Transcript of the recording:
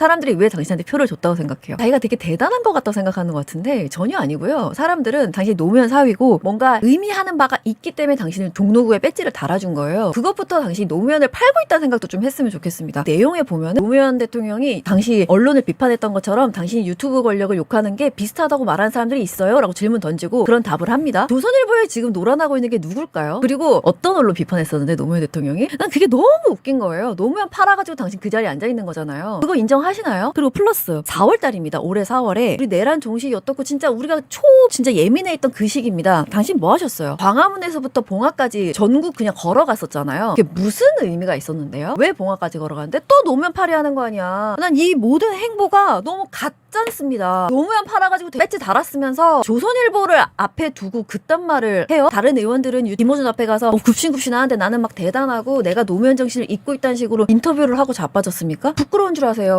사람들이 왜 당신한테 표를 줬다고 생각해요? 자기가 되게 대단한 것 같다고 생각하는 것 같은데 전혀 아니고요. 사람들은 당신이 노무현 사위고 뭔가 의미하는 바가 있기 때문에 당신은 종로구에 배지를 달아준 거예요. 그것부터 당신이 노무현을 팔고 있다는 생각도 좀 했으면 좋겠습니다. 내용에 보면 노무현 대통령이 당시 언론을 비판했던 것처럼 당신이 유튜브 권력을 욕하는 게 비슷하다고 말하는 사람들이 있어요? 라고 질문 던지고 그런 답을 합니다. 조선일보에 지금 놀아나고 있는 게 누굴까요? 그리고 어떤 언론 비판했었는데 노무현 대통령이? 난 그게 너무 웃긴 거예요. 노무현 팔아가지고 당신 그 자리에 앉아 있는 거잖아요. 그거 인정하 시나요? 그리고 플러스 4월 달입니다. 올해 4월에 우리 내란 종식이 어떻고 진짜 우리가 초 진짜 예민해했던 그 시기입니다. 당신 뭐 하셨어요? 광화문에서부터 봉화까지 전국 그냥 걸어갔었잖아요. 그게 무슨 의미가 있었는데요? 왜 봉화까지 걸어갔는데 또 노무현 팔이 하는 거 아니야? 난 이 모든 행보가 너무 가짜습니다. 노무현 팔아가지고 배지 달았으면서 조선일보를 앞에 두고 그딴 말을 해요. 다른 의원들은 유- 김호준 앞에 가서 어, 굽신굽신 하는데 나는 막 대단하고 내가 노무현 정신을 잊고 있다는 식으로 인터뷰를 하고 자빠졌습니까? 부끄러운 줄 아세요.